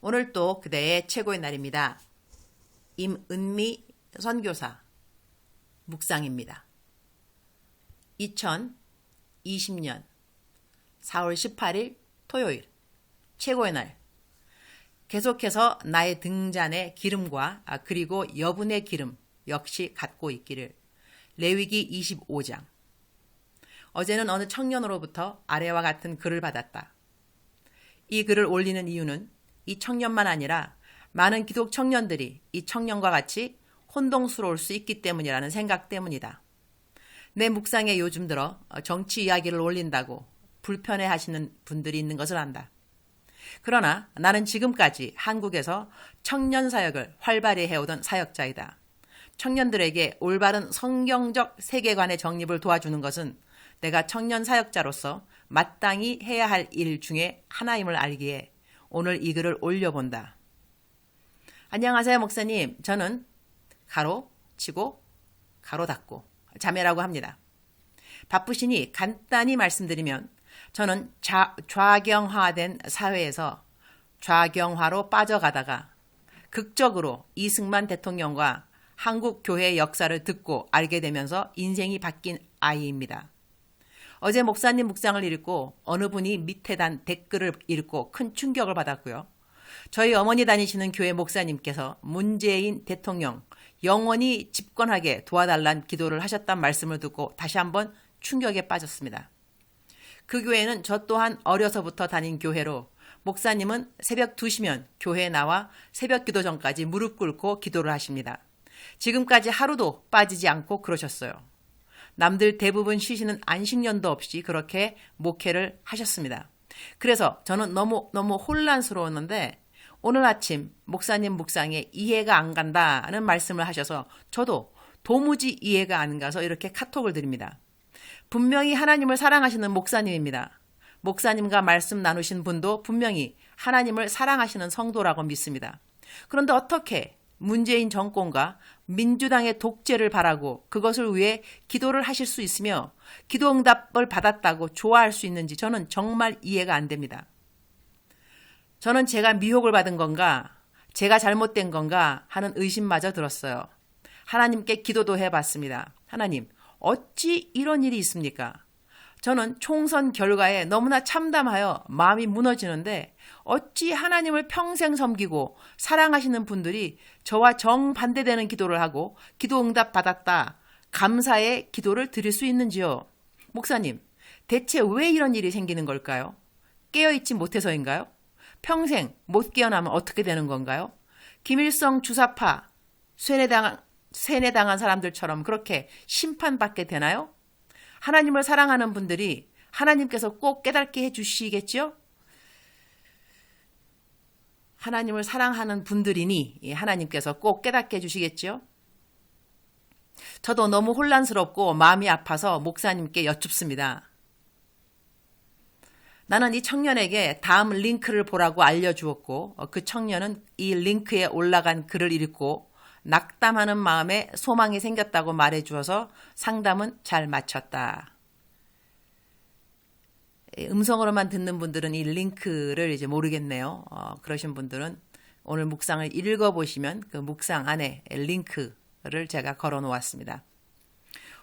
오늘 또 그대의 최고의 날입니다. 임은미 선교사 묵상입니다. 2020년 4월 18일 토요일 최고의 날 계속해서 나의 등잔의 기름과 아, 그리고 여분의 기름 역시 갖고 있기를 레위기 25장 어제는 어느 청년으로부터 아래와 같은 글을 받았다. 이 글을 올리는 이유는 이 청년만 아니라 많은 기독 청년들이 이 청년과 같이 혼동스러울 수 있기 때문이라는 생각 때문이다. 내 묵상에 요즘 들어 정치 이야기를 올린다고 불편해 하시는 분들이 있는 것을 안다. 그러나 나는 지금까지 한국에서 청년 사역을 활발히 해오던 사역자이다. 청년들에게 올바른 성경적 세계관의 정립을 도와주는 것은 내가 청년 사역자로서 마땅히 해야 할 일 중에 하나임을 알기에 오늘 이 글을 올려본다. 안녕하세요, 목사님. 저는 가로 치고 가로 닫고 자매라고 합니다. 바쁘시니 간단히 말씀드리면 저는 좌, 좌경화된 사회에서 좌경화로 빠져가다가 극적으로 이승만 대통령과 한국 교회 역사를 듣고 알게 되면서 인생이 바뀐 아이입니다. 어제 목사님 묵상을 읽고 어느 분이 밑에 단 댓글을 읽고 큰 충격을 받았고요. 저희 어머니 다니시는 교회 목사님께서 문재인 대통령 영원히 집권하게 도와달란 기도를 하셨단 말씀을 듣고 다시 한번 충격에 빠졌습니다. 그 교회는 저 또한 어려서부터 다닌 교회로 목사님은 새벽 2시면 교회에 나와 새벽 기도 전까지 무릎 꿇고 기도를 하십니다. 지금까지 하루도 빠지지 않고 그러셨어요. 남들 대부분 쉬시는 안식년도 없이 그렇게 목회를 하셨습니다. 그래서 저는 너무 너무 혼란스러웠는데 오늘 아침 목사님 묵상에 이해가 안 간다는 말씀을 하셔서 저도 도무지 이해가 안 가서 이렇게 카톡을 드립니다. 분명히 하나님을 사랑하시는 목사님입니다. 목사님과 말씀 나누신 분도 분명히 하나님을 사랑하시는 성도라고 믿습니다. 그런데 어떻게 문재인 정권과 민주당의 독재를 바라고 그것을 위해 기도를 하실 수 있으며 기도 응답을 받았다고 좋아할 수 있는지 저는 정말 이해가 안 됩니다. 저는 제가 미혹을 받은 건가, 제가 잘못된 건가 하는 의심마저 들었어요. 하나님께 기도도 해봤습니다. 하나님, 어찌 이런 일이 있습니까? 저는 총선 결과에 너무나 참담하여 마음이 무너지는데 어찌 하나님을 평생 섬기고 사랑하시는 분들이 저와 정반대되는 기도를 하고 기도 응답 받았다. 감사의 기도를 드릴 수 있는지요? 목사님, 대체 왜 이런 일이 생기는 걸까요? 깨어있지 못해서인가요? 평생 못 깨어나면 어떻게 되는 건가요? 김일성 주사파, 쇠뇌당, 쇠뇌당한 사람들처럼 그렇게 심판받게 되나요? 하나님을 사랑하는 분들이 하나님께서 꼭 깨닫게 해주시겠죠? 하나님을 사랑하는 분들이니 하나님께서 꼭 깨닫게 해주시겠죠? 저도 너무 혼란스럽고 마음이 아파서 목사님께 여쭙습니다. 나는 이 청년에게 다음 링크를 보라고 알려주었고 그 청년은 이 링크에 올라간 글을 읽고 낙담하는 마음에 소망이 생겼다고 말해 주어서 상담은 잘 마쳤다. 음성으로만 듣는 분들은 이 링크를 이제 모르겠네요. 어, 그러신 분들은 오늘 묵상을 읽어보시면 그 묵상 안에 링크를 제가 걸어 놓았습니다.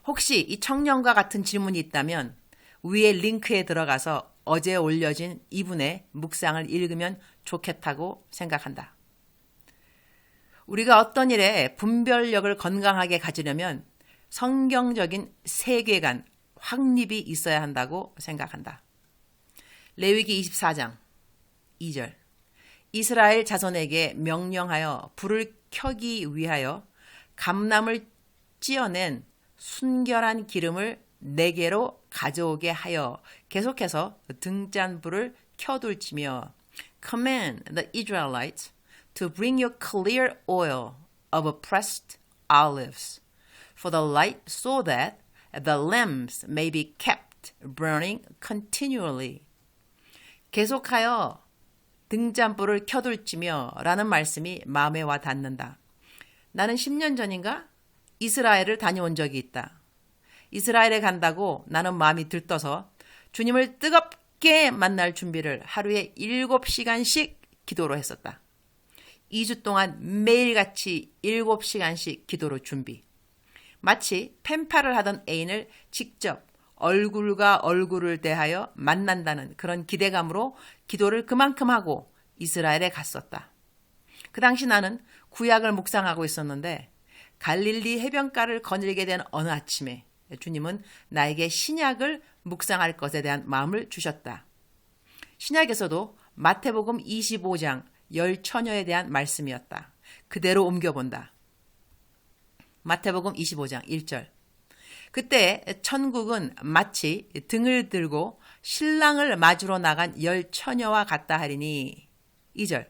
혹시 이 청년과 같은 질문이 있다면 위에 링크에 들어가서 어제 올려진 이분의 묵상을 읽으면 좋겠다고 생각한다. 우리가 어떤 일에 분별력을 건강하게 가지려면 성경적인 세계관, 확립이 있어야 한다고 생각한다. 레위기 24장 2절 이스라엘 자손에게 명령하여 불을 켜기 위하여 감남을 찌어낸 순결한 기름을 네 개로 가져오게 하여 계속해서 등잔불을 켜둘지며 command the Israelites to bring you clear oil of pressed olives for the light so that the lamps may be kept burning continually. 계속하여 등잔불을 켜둘지며 라는 말씀이 마음에 와 닿는다. 나는 10년 전인가 이스라엘을 다녀온 적이 있다. 이스라엘에 간다고 나는 마음이 들떠서 주님을 뜨겁게 만날 준비를 하루에 7시간씩 기도로 했었다. 2주 동안 매일같이 7시간씩 기도로 준비. 마치 펜팔을 하던 애인을 직접 얼굴과 얼굴을 대하여 만난다는 그런 기대감으로 기도를 그만큼 하고 이스라엘에 갔었다. 그 당시 나는 구약을 묵상하고 있었는데 갈릴리 해변가를 거닐게 된 어느 아침에 주님은 나에게 신약을 묵상할 것에 대한 마음을 주셨다. 신약에서도 마태복음 25장 열 처녀에 대한 말씀이었다. 그대로 옮겨본다. 마태복음 25장 1절. 그때 천국은 마치 등을 들고 신랑을 맞으러 나간 열 처녀와 같다 하리니 2절.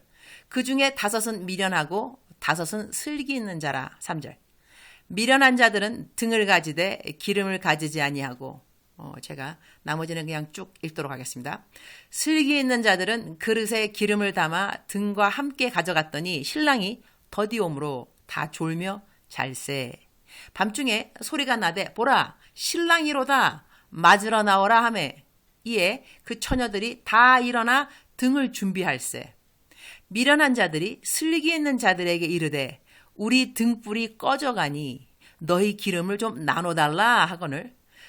그 중에 다섯은 미련하고 다섯은 슬기 있는 자라 3절. 미련한 자들은 등을 가지되 기름을 가지지 아니하고 어, 제가 나머지는 그냥 쭉 읽도록 하겠습니다. 슬기 있는 자들은 그릇에 기름을 담아 등과 함께 가져갔더니 신랑이 더디옴으로 다 졸며 잘세. 밤중에 소리가 나되 보라 신랑이로다 맞으러 나오라 하매 이에 그 처녀들이 다 일어나 등을 준비할세. 미련한 자들이 슬기 있는 자들에게 이르되 우리 등불이 꺼져가니 너희 기름을 좀 나눠달라 하거늘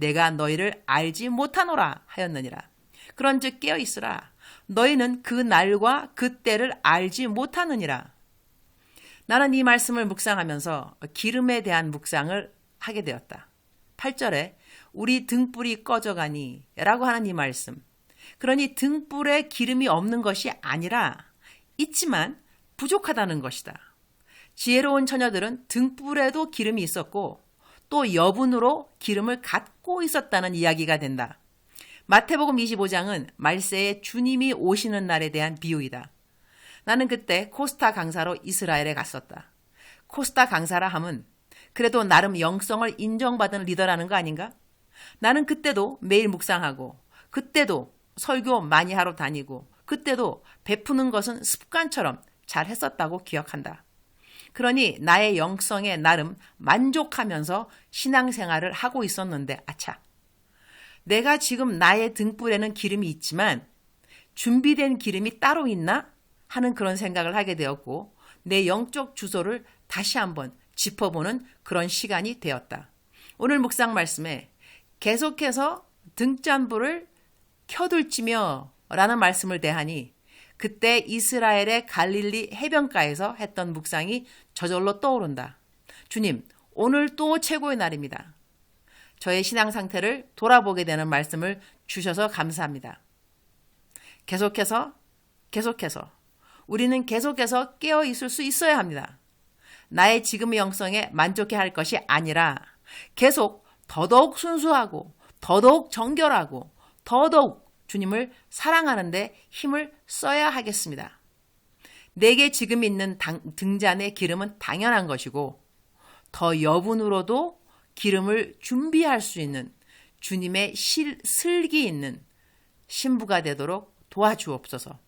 내가 너희를 알지 못하노라 하였느니라. 그런즉 깨어 있으라. 너희는 그 날과 그 때를 알지 못하느니라. 나는 이 말씀을 묵상하면서 기름에 대한 묵상을 하게 되었다. 8절에 우리 등불이 꺼져가니 라고 하는 이 말씀. 그러니 등불에 기름이 없는 것이 아니라 있지만 부족하다는 것이다. 지혜로운 처녀들은 등불에도 기름이 있었고 또 여분으로 기름을 갖고 있었다는 이야기가 된다. 마태복음 25장은 말세에 주님이 오시는 날에 대한 비유이다. 나는 그때 코스타 강사로 이스라엘에 갔었다. 코스타 강사라 함은 그래도 나름 영성을 인정받은 리더라는 거 아닌가? 나는 그때도 매일 묵상하고, 그때도 설교 많이 하러 다니고, 그때도 베푸는 것은 습관처럼 잘 했었다고 기억한다. 그러니 나의 영성에 나름 만족하면서 신앙생활을 하고 있었는데 아차. 내가 지금 나의 등불에는 기름이 있지만 준비된 기름이 따로 있나 하는 그런 생각을 하게 되었고 내 영적 주소를 다시 한번 짚어보는 그런 시간이 되었다. 오늘 묵상 말씀에 계속해서 등잔불을 켜둘지며 라는 말씀을 대하니 그때 이스라엘의 갈릴리 해변가에서 했던 묵상이 저절로 떠오른다. 주님, 오늘 또 최고의 날입니다. 저의 신앙 상태를 돌아보게 되는 말씀을 주셔서 감사합니다. 계속해서, 계속해서, 우리는 계속해서 깨어 있을 수 있어야 합니다. 나의 지금의 영성에 만족해 할 것이 아니라 계속 더더욱 순수하고, 더더욱 정결하고, 더더욱 주님을 사랑하는데 힘을 써야 하겠습니다. 내게 지금 있는 당, 등잔의 기름은 당연한 것이고 더 여분으로도 기름을 준비할 수 있는 주님의 실, 슬기 있는 신부가 되도록 도와주옵소서.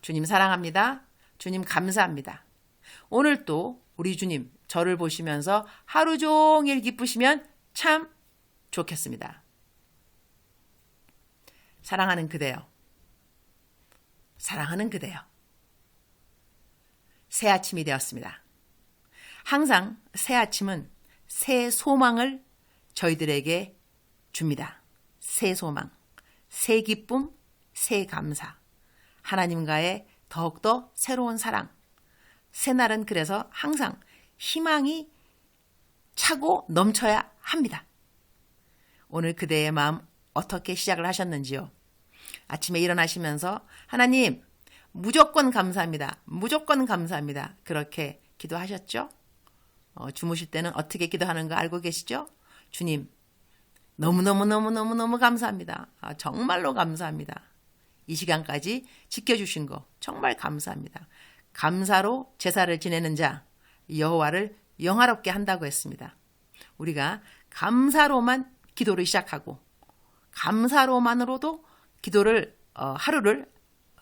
주님 사랑합니다. 주님 감사합니다. 오늘 또 우리 주님 저를 보시면서 하루 종일 기쁘시면 참 좋겠습니다. 사랑하는 그대요. 사랑하는 그대요. 새 아침이 되었습니다. 항상 새 아침은 새 소망을 저희들에게 줍니다. 새 소망, 새 기쁨, 새 감사. 하나님과의 더욱더 새로운 사랑. 새날은 그래서 항상 희망이 차고 넘쳐야 합니다. 오늘 그대의 마음 어떻게 시작을 하셨는지요? 아침에 일어나시면서 하나님 무조건 감사합니다. 무조건 감사합니다. 그렇게 기도하셨죠? 어, 주무실 때는 어떻게 기도하는 거 알고 계시죠? 주님 너무너무너무너무너무 감사합니다. 아, 정말로 감사합니다. 이 시간까지 지켜주신 거 정말 감사합니다. 감사로 제사를 지내는 자 여호와를 영화롭게 한다고 했습니다. 우리가 감사로만 기도를 시작하고 감사로만으로도 기도를 어, 하루를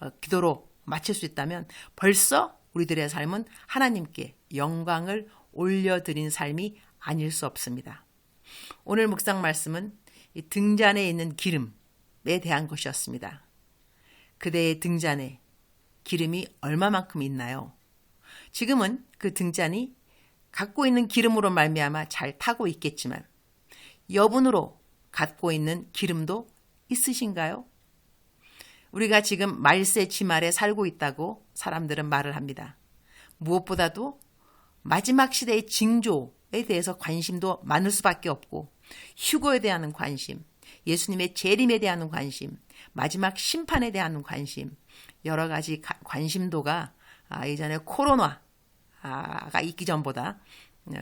어, 기도로 마칠 수 있다면 벌써 우리들의 삶은 하나님께 영광을 올려드린 삶이 아닐 수 없습니다. 오늘 묵상 말씀은 등잔에 있는 기름에 대한 것이었습니다. 그대의 등잔에 기름이 얼마만큼 있나요? 지금은 그 등잔이 갖고 있는 기름으로 말미암아 잘 타고 있겠지만 여분으로 갖고 있는 기름도 있으신가요? 우리가 지금 말세 지말에 살고 있다고 사람들은 말을 합니다. 무엇보다도 마지막 시대의 징조에 대해서 관심도 많을 수밖에 없고 휴거에 대한 관심, 예수님의 재림에 대한 관심, 마지막 심판에 대한 관심, 여러 가지 관심도가 아, 이전에 코로나가 있기 전보다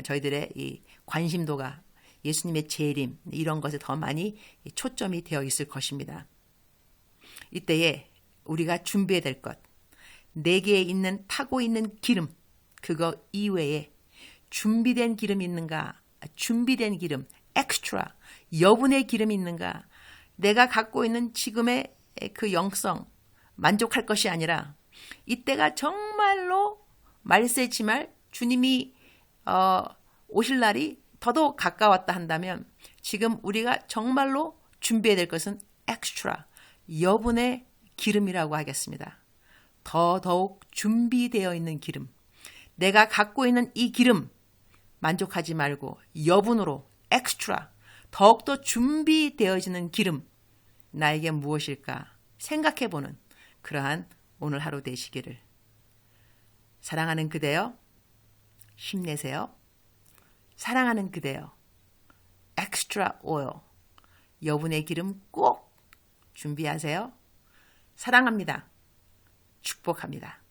저희들의 이 관심도가 예수님의 재림 이런 것에 더 많이 초점이 되어 있을 것입니다. 이때에 우리가 준비해야 될 것, 내게 있는 타고 있는 기름, 그거 이외에 준비된 기름 있는가? 준비된 기름, 엑스트라, 여분의 기름 있는가? 내가 갖고 있는 지금의 그 영성. 만족할 것이 아니라 이때가 정말로 말세지말 주님이 어, 오실 날이 더더욱 가까웠다 한다면 지금 우리가 정말로 준비해야 될 것은 엑스트라 여분의 기름이라고 하겠습니다. 더더욱 준비되어 있는 기름. 내가 갖고 있는 이 기름 만족하지 말고 여분으로 엑스트라 더욱더 준비되어지는 기름 나에게 무엇일까 생각해 보는 그러한 오늘 하루 되시기를 사랑하는 그대여 힘내세요. 사랑하는 그대여 엑스트라 오일 여분의 기름 꼭 준비하세요. 사랑합니다. 축복합니다.